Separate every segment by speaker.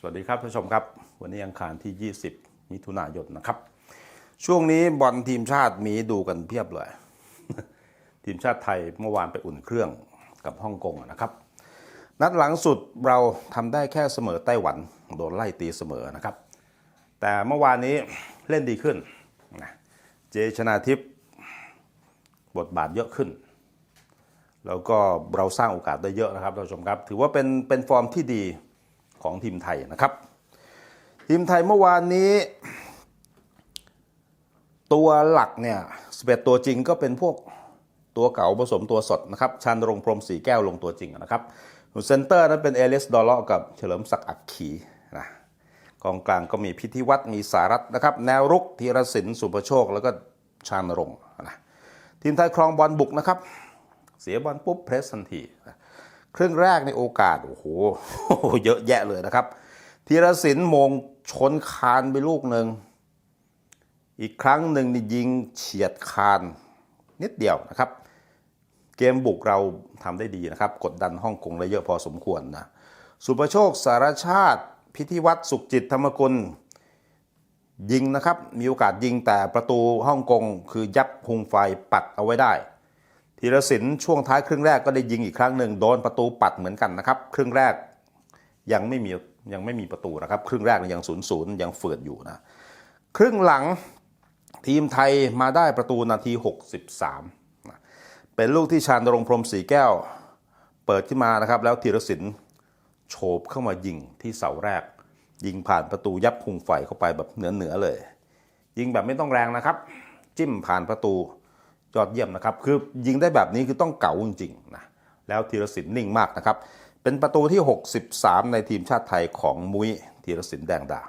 Speaker 1: สวัสดีครับท่านผู้ชมครับ วันนี้อังคารที่ 20 มิถุนายนนะครับ ช่วงนี้บอลทีมชาติมีดูกันเพียบเลย ทีมชาติไทยเมื่อวานไปอุ่นเครื่องกับฮ่องกงนะครับ นัดหลังสุดเราทำได้แค่เสมอไต้หวันโดนไล่ตีเสมอนะครับ แต่เมื่อวานนี้เล่นดีขึ้นนะเจชนาทิพย์บทบาทเยอะขึ้น แล้วก็เราสร้างโอกาสได้เยอะนะครับท่านผู้ชมครับ ถือว่าเป็นเป็นฟอร์มที่ดี ของทีมไทยนะครับ ทีมไทยเมื่อวานนี้ ตัวหลักเนี่ยสเปดตัวจริงก็เป็นพวกตัวเก่าผสมตัวสดนะครับชันรงค์พรมสีแก้วลงตัวจริงนะครับส่นเซนเตอร์นั้นเป็นเอเลสดอลเลาะกับเฉลิมศักดิ์อักขีนะกองกลางก็มีพิธีวัตรมีสารัตนะครับ แนวรุกธีรศิลป์สุประโชค แล้วก็ชานรงค์นะทีมไทยครองบอลบุกนะครับ เสียบอลปุ๊บเพรสทันทีนะ ครึ่งแรกในโอกาสโอ้โหเยอะแยะเลยนะครับธีรศิลป์มงชนคานไปลูกหนึ่งอีกครั้งหนึ่งนี่ยิงเฉียดคานนิดเดียวนะครับ เกมบุกเราทำได้ดีนะครับ กดดันฮ่องกงได้เยอะพอสมควรนะสุประโชคสารชาติพิธีวัตรสุขจิตธรรมกุลยิงนะครับ มีโอกาสยิงแต่ประตูฮ่องกงคือยับพุงไฟปัดเอาไว้ได้ ธีรศิลป์ช่วงท้ายครึ่งแรกก็ได้ยิงอีกครั้งหนึ่งโดนประตูปัดเหมือนกันนะครับครึ่งแรกยังไม่มียังไม่มีประตูนะครับ ครึ่งแรกยังศูนย์ศูนย์ยังเฟืดอยู่นะครึ่งหลังทีมไทยมาได้ประตูนาที 63นะเป็นลูกที่ชาญรงค์พรมสีแก้ว เปิดขึ้นมานะครับ แล้วธีรศิลป์โฉบเข้ามายิงที่เสาแรก ยิงผ่านประตูยับพุงไฟเข้าไปแบบเหนือเหนือเลย ยิงแบบไม่ต้องแรงนะครับ จิ้มผ่านประตู ยอดเยี่ยมนะครับ คือยิงได้แบบนี้คือต้องเก๋าจริงๆนะ แล้วธีรศิลป์นิ่งมากนะครับ เป็นประตูที่ 63 ในทีมชาติไทยของมุ้ยธีรศิลป์แดงดา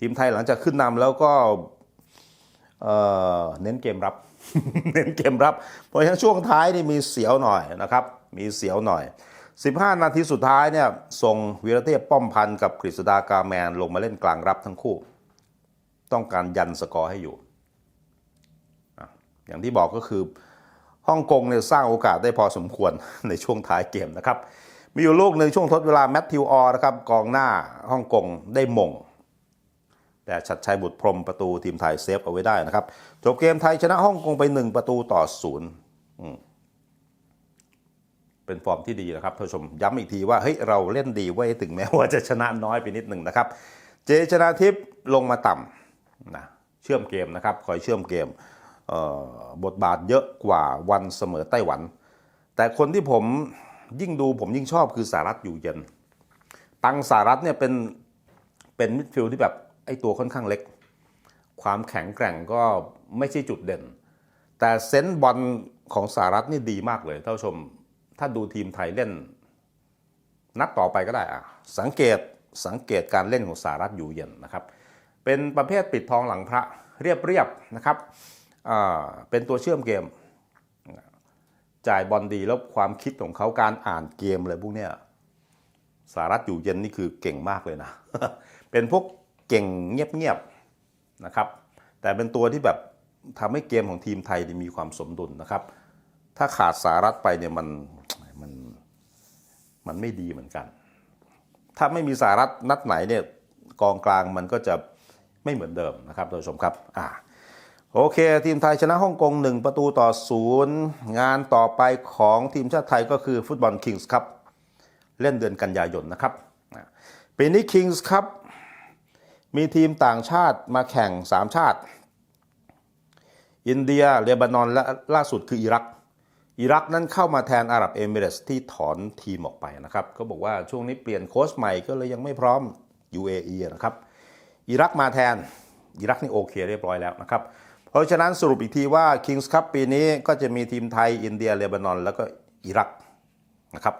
Speaker 1: ทีมไทยหลังจากขึ้นนำแล้วก็เน้นเกมรับ เน้นเกมรับ เพราะฉะนั้นช่วงท้ายนี่มีเสียวหน่อยนะครับ มีเสียวหน่อย 15 นาทีสุดท้ายเนี่ยส่งวีรเทพป้อมพันธ์กับกฤษดากาแมนลงมาเล่นกลางรับทั้งคู่ ต้องการยันสกอร์ให้อยู่ อย่างที่บอกก็คือฮ่องกงเนี่ยสร้างโอกาสได้พอสมควรในช่วงท้ายเกมนะครับ มีอยู่ลูกหนึ่งช่วงทดเวลาแมตติวออร์นะครับกองหน้าฮ่องกงได้มง แต่ชัดชัยบุตรพรมประตูทีมไทยเซฟเอาไว้ได้นะครับจบเกมไทยชนะฮ่องกงไป 1 ประตูต่อศูนย์เป็นฟอร์มที่ดีนะครับท่านผู้ชมย้ำอีกทีว่าเฮ้ยเราเล่นดีไว้ถึงแม้ว่าจะชนะน้อยไปนิดหนึ่งนะครับ เจชนาทิพย์ลงมาต่ำนะเชื่อมเกมนะครับคอยเชื่อมเกม บทบาทเยอะกว่าวันเสมอไต้หวัน แต่คนที่ผมยิ่งดูผมยิ่งชอบคือสารัตอยู่เย็น ตังสารัตเนี่ยเป็นเป็นมิดฟิลด์ที่แบบไอตัวค่อนข้างเล็ก ความแข็งแกร่งก็ไม่ใช่จุดเด่น แต่เซนส์บอลของสหรัฐนี่ดีมากเลยท่านผู้ชม ถ้าดูทีมไทยเล่น นัดต่อไปก็ได้อะสังเกตสังเกตการเล่นของสหรัฐอยู่เย็นนะครับ เป็นประเภทปิดทองหลังพระเรียบๆนะครับ เป็นตัวเชื่อมเกม จ่ายบอลดีแล้วความคิดของเขาการอ่านเกมอะไรพวกเนี้ยสหรัฐอยู่เย็นนี่คือเก่งมากเลยนะ เป็นพวกเก่งเงียบๆนะครับ แต่เป็นตัวที่แบบทำให้เกมของทีมไทยมีความสมดุลนะครับ ถ้าขาดสหรัฐไปเนี่ยมันมันมันไม่ดีเหมือนกัน ถ้าไม่มีสหรัฐนัดไหนเนี่ยกองกลางมันก็จะไม่เหมือนเดิมนะครับท่านผู้ชมครับอ่า โอเค ทีมไทยชนะฮ่องกง 1 ประตูต่อศูนย์งานต่อไปของทีมชาติไทยก็คือฟุตบอลคิงส์ครับเล่นเดือนกันยายนนะครับปีนี้คิงส์ครับมีทีมต่างชาติมาแข่ง 3 ชาติ อินเดียเลบานอนและล่าสุดคืออิรัก อิรักนั้นเข้ามาแทนอาหรับเอมิเรสที่ถอนทีมออกไปนะครับก็บอกว่าช่วงนี้เปลี่ยนโค้ชใหม่ก็เลยยังไม่พร้อม UAE นะครับอิรักมาแทนอิรักนี่โอเคเรียบร้อยแล้วนะครับ เพราะฉะนั้นสรุปอีกทีว่า Kings Cup ปีนี้ก็จะมีทีมไทยอินเดียเลบานอน แล้วก็อิรักนะครับ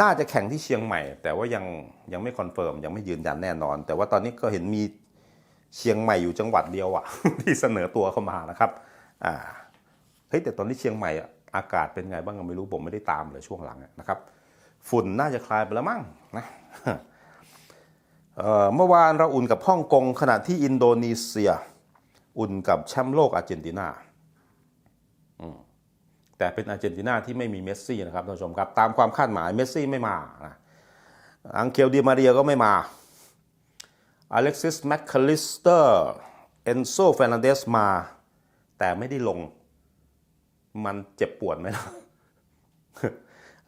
Speaker 1: น่าจะแข่งที่เชียงใหม่ แต่ว่ายังยังไม่คอนเฟิร์มยังไม่ยืนยันแน่นอน แต่ว่าตอนนี้ก็เห็นมีเชียงใหม่อยู่จังหวัดเดียวอะที่เสนอตัวเข้ามานะครับอ่าเฮ้ยแต่ตอนนี้เชียงใหม่อากาศเป็นไงบ้างก็ไม่รู้ผมไม่ได้ตามเลยช่วงหลังนะครับ ฝุ่นน่าจะคลายไปแล้วมั้งนะเมื่อวานเราอุ่นกับฮ่องกงขณะที่อินโดนีเซีย อุ่นกับแชมป์โลกอาร์เจนตินาแต่เป็นอาร์เจนตินาที่ไม่มีเมสซี่นะครับท่านผู้ชมครับ ตามความคาดหมายเมสซี่ไม่มานะอังเคลดีมาเรียก็ไม่มาอเล็กซิสแมคคาลิสเตอร์เอนโซเฟรนันเดสมา แต่ไม่ได้ลง มันเจ็บปวดไหมล่ะ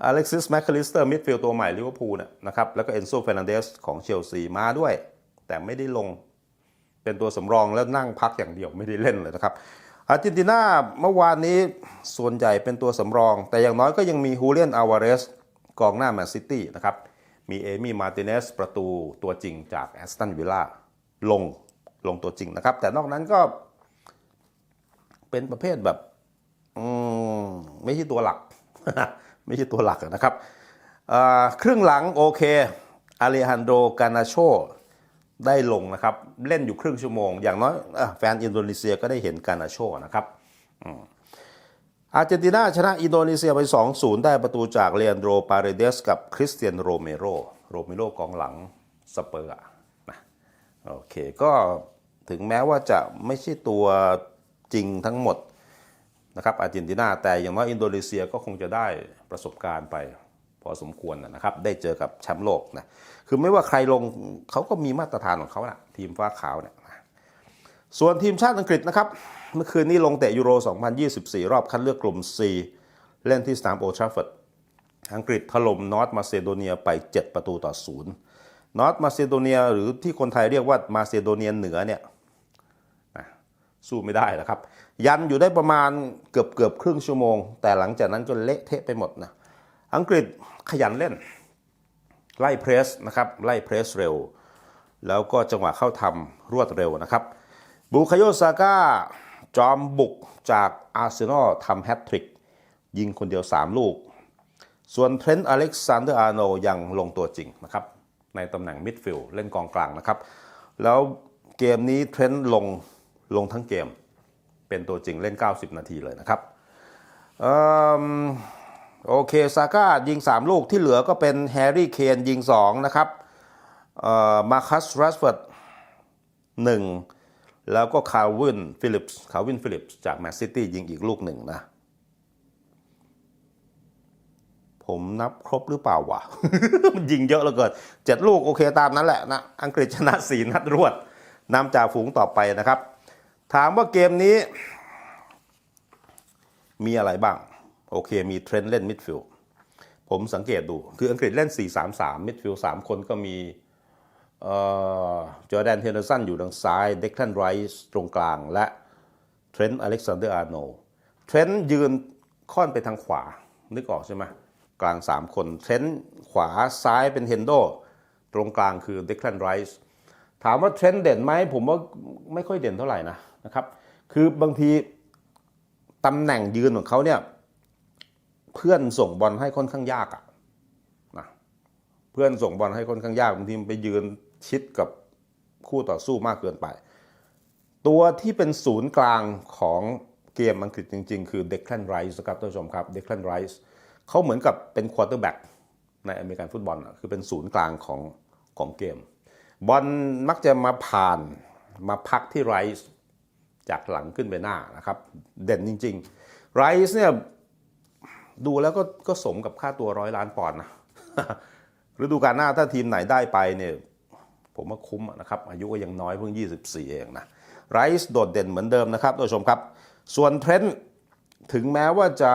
Speaker 1: อเล็กซิสแมคคาลิสเตอร์มิดฟิลด์ตัวใหม่ลิเวอร์พูลนะครับแล้วก็เอนโซเฟรนันเดสของเชลซีมาด้วย แต่ไม่ได้ลง เป็นตัวสำรองแล้วนั่งพักอย่างเดียวไม่ได้เล่นเลยนะครับอาร์เจนตินาเมื่อวานนี้ส่วนใหญ่เป็นตัวสำรอง แต่อย่างน้อยก็ยังมีฮูเลียนอาวาเรสกองหน้าแมนซิตี้นะครับมีเอมี่มาร์ติเนสประตูตัวจริงจากแอสตันวิลล่าลงลงตัวจริงนะครับ แต่นอกนั้นก็เป็นประเภทแบบไม่ใช่ตัวหลัก ไม่ใช่ตัวหลักนะครับครึ่งหลังโอเคอาเลฮันโดกานาโช ได้ลงนะครับ เล่นอยู่ครึ่งชั่วโมง อย่างน้อยอแฟนอินโดนีเซียก็ได้เห็นการนาโชนะครับอาร์เจนตินาชนะอินโดนีเซียไป 2-0 ได้ประตูจากเลอันโดปาเรเดสกับคริสเตียนโรเมโรโรเมโรกองหลังสเปอร์นะโอเคก็ถึงแม้ว่าจะไม่ใช่ตัวจริงทั้งหมดนะครับอาร์เจนตินาแต่อย่างน้อยอินโดนีเซียก็คงจะได้ประสบการณ์ไปพอสมควรนะครับ ได้เจอกับแชมป์โลกนะ คือไม่ว่าใครลงเขาก็มีมาตรฐานของเขานะทีมฟ้าขาวเนี่ยส่วนทีมชาติอังกฤษนะครับ เมื่อคืนนี้ลงเตะยูโร 2024 รอบคัดเลือกกลุ่ม C เล่นที่สนามโอทราฟฟอร์ดอังกฤษถล่มนอร์ทมาซิโดเนียไป 7 ประตูต่อศูนย์นอร์ทมาซิโดเนียหรือที่คนไทยเรียกว่ามาซิโดเนียเหนือเนี่ยสู้ไม่ได้แล้วครับ ยันอยู่ได้ประมาณเกือบเกือบครึ่งชั่วโมง แต่หลังจากนั้นก็เละเทะไปหมดนะอังกฤษขยันเล่น ไล่เพรสนะครับไล่เพรสเร็ว แล้วก็จังหวะเข้าทำรวดเร็วนะครับบูคาโยซาก้าจอมบุกจากอาร์เซนอลทำแฮตทริก ยิงคนเดียว 3 ลูก ส่วนเทรนต์อเล็กซานเดอร์อาร์โนยังลงตัวจริงนะครับในตำแหน่งมิดฟิลด์เล่นกองกลางนะครับ แล้วเกมนี้เทรนต์ลงลงทั้งเกม เป็นตัวจริงเล่น 90 นาทีเลยนะครับเอิ่ม โอเคซาก้ายิง 3 ลูกที่เหลือก็เป็นแฮร์รี่เคนยิง 2 นะครับมาคัสรัสเฟิร์ดหนึ่งแล้วก็คาร์วินฟิลิปส์คาร์วินฟิลิปส์จากแมนซิตี้ยิงอีกลูกหนึ่งนะ ผมนับครบหรือเปล่าวะ มันยิงเยอะเหลือเกินเจ็ดลูกโอเคตามนั้นแหละนะ อังกฤษชนะสี่นัดรวดนำจ่าฝูงต่อไปนะครับ ถามว่าเกมนี้ มีอะไรบ้าง โอเคมีเทรนด์เล่นมิดฟิลด์ผมสังเกตดู คืออังกฤษเล่น 4-3-3 มิดฟิลด์3คนก็มีจอร์แดนเฮนเดอร์สันอยู่ทางซ้าย เด็กทันไรส์ตรงกลาง และเทรนต์อเล็กซานเดอร์อาร์โนเทรนต์ยืนค่อนไปทางขวา นึกออกใช่ไหมกลาง 3 คนเทรนต์ขวาซ้ายเป็นเฮนโด ตรงกลางคือเด็กทันไรส์ถามว่าเทรนต์เด่นไหมผมว่าไม่ค่อยเด่นเท่าไหร่นะนะครับ คือบางทีตำแหน่งยืนของเขาเนี่ย เพื่อนส่งบอลให้ค่อนข้างยากอะนะเพื่อนส่งบอลให้ค่อนข้างยากบางทีมันไปยืนชิดกับคู่ต่อสู้มากเกินไป ตัวที่เป็นศูนย์กลางของเกมอังกฤษจริง ๆ คือเด็กแคลนไรส์ครับท่านผู้ชมครับเด็กแคลนไรส์เขาเหมือนกับเป็นควอเตอร์แบ็กในอเมริกันฟุตบอลอะคือเป็นศูนย์กลางของของเกม บอลมักจะมาผ่านมาพักที่ไรส์จากหลังขึ้นไปหน้านะครับ เด่นจริงๆไรส์เนี่ย ดูแล้วก็ก็สมกับค่าตัวร้อยล้านปอนด์นะฤดูกาลหน้าถ้าทีมไหนได้ไปเนี่ยผมว่าคุ้มนะครับ อายุก็ยังน้อยเพิ่ง 24 เองนะไรส์โดดเด่นเหมือนเดิมนะครับท่านผู้ชมครับ ส่วนเทรนต์ถึงแม้ว่าจะ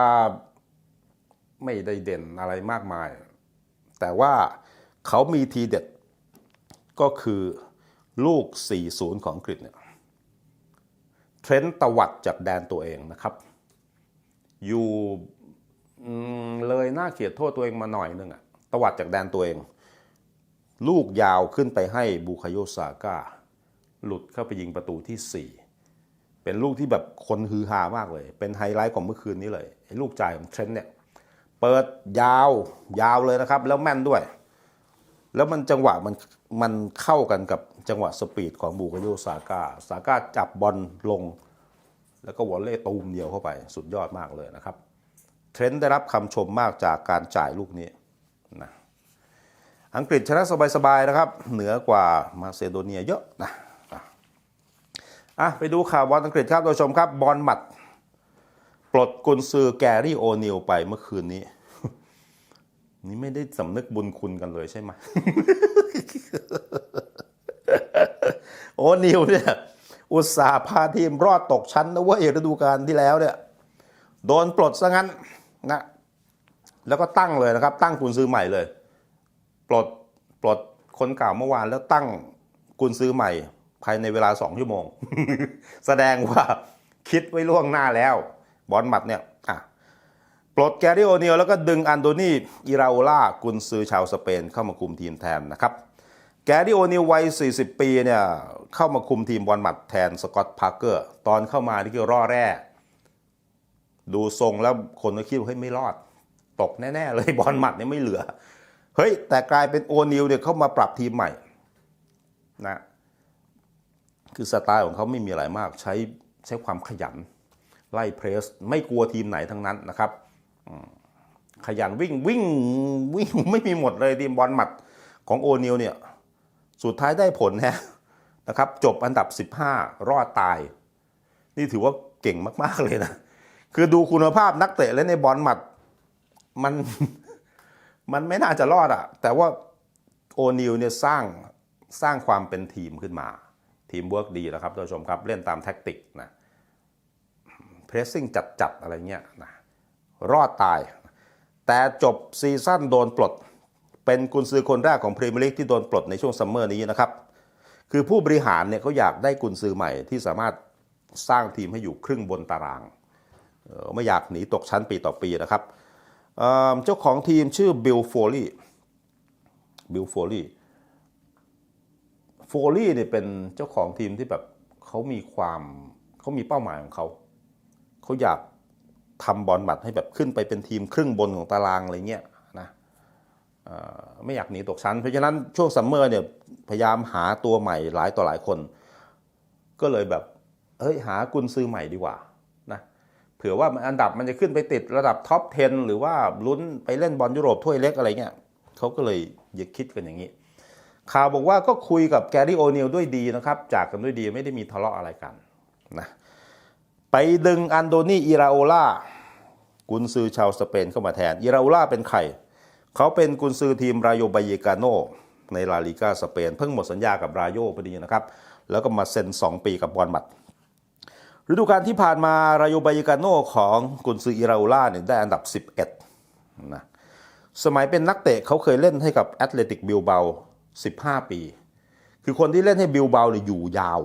Speaker 1: ไม่ได้เด่นอะไรมากมาย แต่ว่าเขามีทีเด็ดก็คือลูก 4-0 ของอังกฤษเนี่ยเทรนต์ตวัดจากแดนตัวเองนะครับ อยู่ เลยน่าเขียดโทษตัวเองมาหน่อยนึงอะตวัดจากแดนตัวเอง ลูกยาวขึ้นไปให้บูคาโยซาก้า หลุดเข้าไปยิงประตูที่ 4 เป็นลูกที่แบบคนฮือฮามากเลย เป็นไฮไลท์ของเมื่อคืนนี้เลยลูกจ่ายของเทรนต์เนี่ยเปิดยาวยาวเลยนะครับ แล้วแม่นด้วย แล้วมันจังหวะมันมันเข้ากันกับจังหวะสปีดของบูคาโยซาก้าซาก้าจับบอลลง แล้วก็วอลเล่ตูมเดียวเข้าไปสุดยอดมากเลยนะครับ เทรนต์ได้รับคำชมมากจากการจ่ายลูกนี้นะอังกฤษชนะสบายๆนะครับ เหนือกว่ามาซิโดเนียเยอะนะอะไปดูข่าวบอลอังกฤษครับท่านผู้ชมครับบอลหมัด ปลดกุนซือแกรี่โอนิลไปเมื่อคืนนี้ นี่ไม่ได้สำนึกบุญคุณกันเลยใช่ไหมโอนิวเนี่ยอุตส่าห์พาทีมรอดตกชั้นนะเว่าฤดูกาลที่แล้วเนี่ย โดนปลดซะงั้น นะแล้วก็ตั้งเลยนะครับ ตั้งกุนซื้อใหม่เลย ปลดปลดคนเก่าเมื่อวานแล้วตั้งกุนซื้อใหม่ ภายในเวลาสองชั่วโมง แสดงว่าคิดไว้ล่วงหน้าแล้ว บอลหมัดเนี่ยอะปลดแกรี่โอเนียลแล้วก็ดึงอันโดนีอิราโอลากุนซือชาวสเปนเข้ามาคุมทีมแทนนะครับ แกรี่โอเนียลวัย 40 ปีเนี่ยเข้ามาคุมทีมบอลหมัดแทนสกอตพาร์เกอร์ ตอนเข้ามานี่คือร่อแร่ ดูทรงแล้วคนก็คิดว่าเฮ้ยไม่รอด ตกแน่ ๆ เลยบอลหมัดเนี่ยไม่เหลือ เฮ้ย แต่กลายเป็นโอนิลเนี่ยเข้ามาปรับทีมใหม่นะคือสไตล์ของเขาไม่มีอะไรมากใช้ใช้ความขยัน ไล่เพรส ไม่กลัวทีมไหนทั้งนั้นนะครับขยันวิ่งวิ่งวิ่งไม่มีหมดเลยทีมบอลหมัดของโอนิลเนี่ยสุดท้ายได้ผลฮะนะครับ จบอันดับ 15 รอดตาย นี่ถือว่าเก่งมาก ๆ เลยนะ คือดูคุณภาพนักเตะและในบอลหมัด มันมันไม่น่าจะรอดอะแต่ว่าโอนิลเนี่ยสร้างสร้างความเป็นทีมขึ้นมา ทีมเวิร์กดีแล้วครับท่านผู้ชมครับ เล่นตามแท็กติกนะเพรสซิ่งจัดๆอะไรเงี้ยนะรอดตาย แต่จบซีซั่นโดนปลด เป็นกุนซือคนแรกของพรีเมียร์ลีกที่โดนปลดในช่วงซัมเมอร์นี้นะครับ คือผู้บริหารเนี่ยเขาอยากได้กุนซือใหม่ที่สามารถสร้างทีมให้อยู่ครึ่งบนตาราง ไม่อยากหนีตกชั้นปีต่อปีนะครับเเจ้าของทีมชื่อบิลโฟลีบิลโฟลีโฟลีเนี่ยเป็นเจ้าของทีมที่แบบเขามีความเขามีเป้าหมายของเขาเขาอยากทำบอลบัตให้แบบขึ้นไปเป็นทีมครึ่งบนของตารางอะไรเงี้ยนะไม่อยากหนีตกชั้น เพราะฉะนั้นช่วงซัมเมอร์เนี่ยพยายามหาตัวใหม่หลายต่อหลายคน ก็เลยแบบเฮ้ยหากุนซื้อใหม่ดีกว่า เผื่อว่าอันดับมันจะขึ้นไปติดระดับท็อป 10 หรือว่าลุ้นไปเล่นบอลยุโรปถ้วยเล็กอะไรเงี้ยเขาก็เลยยากคิดกันอย่างนี้ ข่าวบอกว่าก็คุยกับแกรี่โอเนลด้วยดีนะครับ จากกันด้วยดีไม่ได้มีทะเลาะอะไรกันนะไปดึงอันโดนีอิราโอลากุนซือชาวสเปนเข้ามาแทนอิราโอลาเป็นใครเขาเป็นกุนซือทีมรายโยบายกาโนในลาลิกาสเปนเพิ่งหมดสัญญากับรายโยพอดีนะครับ แล้วก็มาเซ็น 2 ปีกับบอลมัด ฤดูกาลที่ผ่านมารายโยบายกาโน่ของกุนซืออิราโอลาเนี่ยได้อันดับ 11นะสมัยเป็นนักเตะเขาเคยเล่นให้กับแอตเลติกบิลเบา 15 ปี คือคนที่เล่นให้บิลเบาเนี่ยอยู่ยาว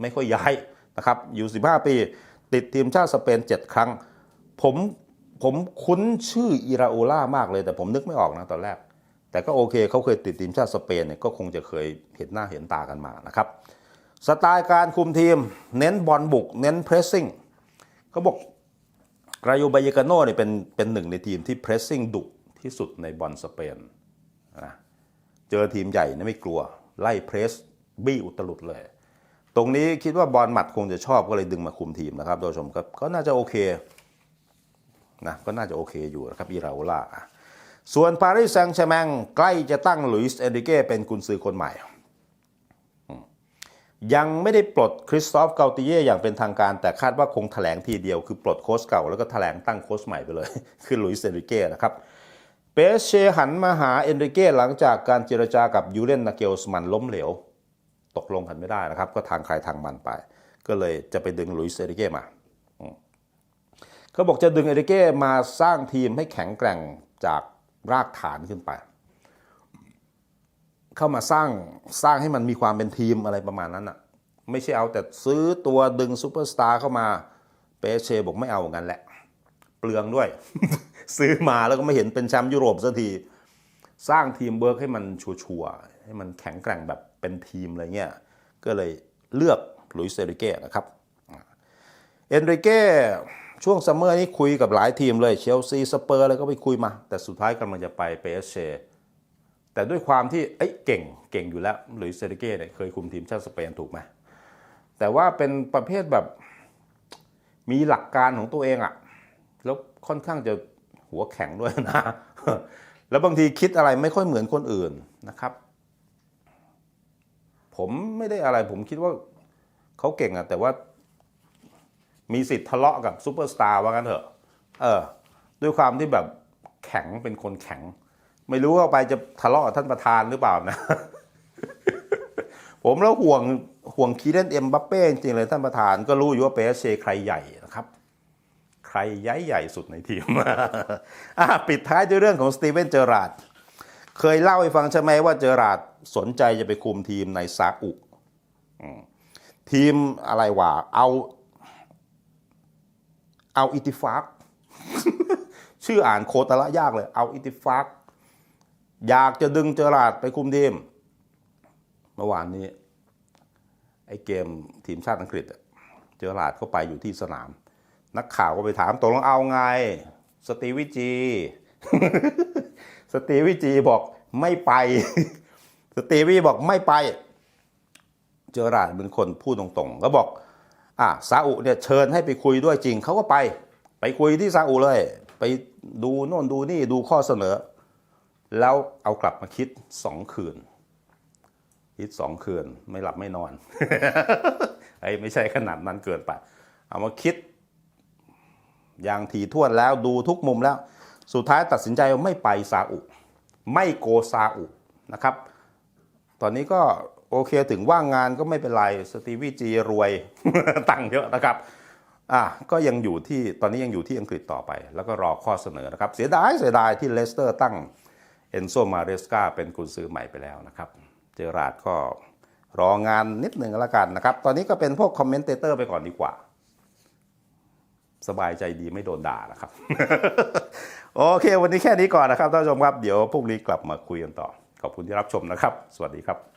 Speaker 1: ไม่ค่อยย้ายนะครับ อยู่ 15 ปี ติดทีมชาติสเปน 7 ครั้ง ผมผมคุ้นชื่ออิราโอล่ามากเลย แต่ผมนึกไม่ออกนะตอนแรก แต่ก็โอเคเขาเคยติดทีมชาติสเปนเนี่ยก็คงจะเคยเห็นหน้าเห็นตากันมานะครับ สไตล์การคุมทีม เน้นบอลบุก เน้นเพรสซิ่งเขาบอกรายโยบายกาโน่เนี่ยเป็นเป็นหนึ่งในทีมที่เพรสซิ่งดุที่สุดในบอลสเปนนะเจอทีมใหญ่นี่ไม่กลัว ไล่เพรสบี้อุตลุดเลย ตรงนี้คิดว่าบอลหมัดคงจะชอบก็เลยดึงมาคุมทีมนะครับท่านผู้ชมครับก็น่าจะโอเคนะก็น่าจะโอเคอยู่นะครับอิราโอล่าส่วนปารีสแซงต์แชร์แมงใกล้จะตั้งหลุยส์เอนริเก้เป็นกุนซือคนใหม่ ยังไม่ได้ปลดคริสตอฟเกาติเย่อย่างเป็นทางการ แต่คาดว่าคงแถลงทีเดียวคือปลดโค้ชเก่า แล้วก็แถลงตั้งโค้ชใหม่ไปเลย คือหลุยส์เอนริเก้นะครับเปเชหันมาหาเอนริเก้หลังจากการเจรจากับยูเลนนาเกลสมันล้มเหลว ตกลงกันไม่ได้นะครับ ก็ทางใครทางมันไป ก็เลยจะไปดึงหลุยส์เอนริเก้มาเขาบอกจะดึงเอนริเก้มาสร้างทีมให้แข็งแกร่งจากรากฐานขึ้นไป เข้ามาสร้างสร้างให้มันมีความเป็นทีมอะไรประมาณนั้นอะไม่ใช่เอาแต่ซื้อตัวดึงซูเปอร์สตาร์เข้ามาเปเชบอกไม่เอางั้นแหละ เปลืองด้วย ซื้อมาแล้วก็ไม่เห็นเป็นแชมป์ยุโรปสักทีสร้างทีมเบิร์กให้มันชัวร์ๆให้มันแข็งแกร่งแบบเป็นทีมอะไรเงี้ยก็เลยเลือกหลุยส์เอริเก้นะครับเอนริเก้ช่วงซัมเมอร์นี้คุยกับหลายทีมเลยเชลซีสเปอร์อะไรก็ไปคุยมา แต่สุดท้ายกำลังจะไปเปเช แต่ด้วยความที่เอ้ยเก่งเก่งอยู่แล้วหรือเซริเก้เนี่ยเคยคุมทีมชาติสเปนถูกไหมแต่ว่าเป็นประเภทแบบมีหลักการของตัวเองอะแล้วค่อนข้างจะหัวแข็งด้วยนะ แล้วบางทีคิดอะไรไม่ค่อยเหมือนคนอื่นนะครับ ผมไม่ได้อะไรผมคิดว่าเขาเก่งอะแต่ว่ามีสิทธิ์ทะเลาะกับซูเปอร์สตาร์ว่างั้นเถอะ เออ ด้วยความที่แบบแข็งเป็นคนแข็ง ไม่รู้ว่าไปจะทะเลาะกับท่านประธานหรือเปล่านะ ผมแล้วห่วงห่วงคีเรนเอ็มบัปเป้จริงเลยท่านประธานก็รู้อยู่ว่าเปเชใครใหญ่นะครับ ใครย้ายใหญ่สุดในทีมอะปิดท้ายด้วยเรื่องของสตีเวนเจอราดเคยเล่าให้ฟังใช่ไหมว่าเจอราดสนใจจะไปคุมทีมในซาอุทีมอะไรวะเอาเอาอิติฟักชื่ออ่านโคตรละยากเลย เอาอิติฟัก อยากจะดึงเจอราร์ดไปคุมทีมเมื่อวานนี้ไอ้เกมทีมชาติอังกฤษอะเจอราร์ดเข้าไปอยู่ที่สนาม นักข่าวก็ไปถามตกลงเอาไง สตีวิจี สตีวิจีบอกไม่ไป สตีวิบอกไม่ไป เจอราร์ดเป็นคนพูดตรงๆ ก็บอก อะซาอุเนี่ยเชิญให้ไปคุยด้วยจริงเขาก็ไป ไปคุยที่ซาอุเลย ไปดูโน่นดูนี่ดูข้อเสนอ แล้วเอากลับมาคิดสองคืน คิดสองคืนไม่หลับไม่นอนไอ้ไม่ใช่ขนาดนั้นเกินไป เอามาคิด อย่างถี่ถ้วนแล้วดูทุกมุมแล้ว สุดท้ายตัดสินใจว่าไม่ไปซาอุ ไม่โกซาอุนะครับ ตอนนี้ก็โอเคถึงว่างงานก็ไม่เป็นไรสตีวีจีรวยตังค์เยอะนะครับอะก็ยังอยู่ที่ตอนนี้ยังอยู่ที่อังกฤษต่อไป แล้วก็รอข้อเสนอนะครับ เสียดายเสียดายที่เลสเตอร์ตั้ง เอนโซมาเรสกาเป็นกุนซือใหม่ไปแล้วนะครับ เจอราดก็รองานนิดหนึ่งแล้วกันนะครับ ตอนนี้ก็เป็นพวกคอมเมนเตเตอร์ไปก่อนดีกว่า สบายใจดีไม่โดนด่านะครับ โอเค วันนี้แค่นี้ก่อนนะครับท่านผู้ชมครับ เดี๋ยวพรุ่งนี้กลับมาคุยกันต่อ ขอบคุณที่รับชมนะครับ สวัสดีครับ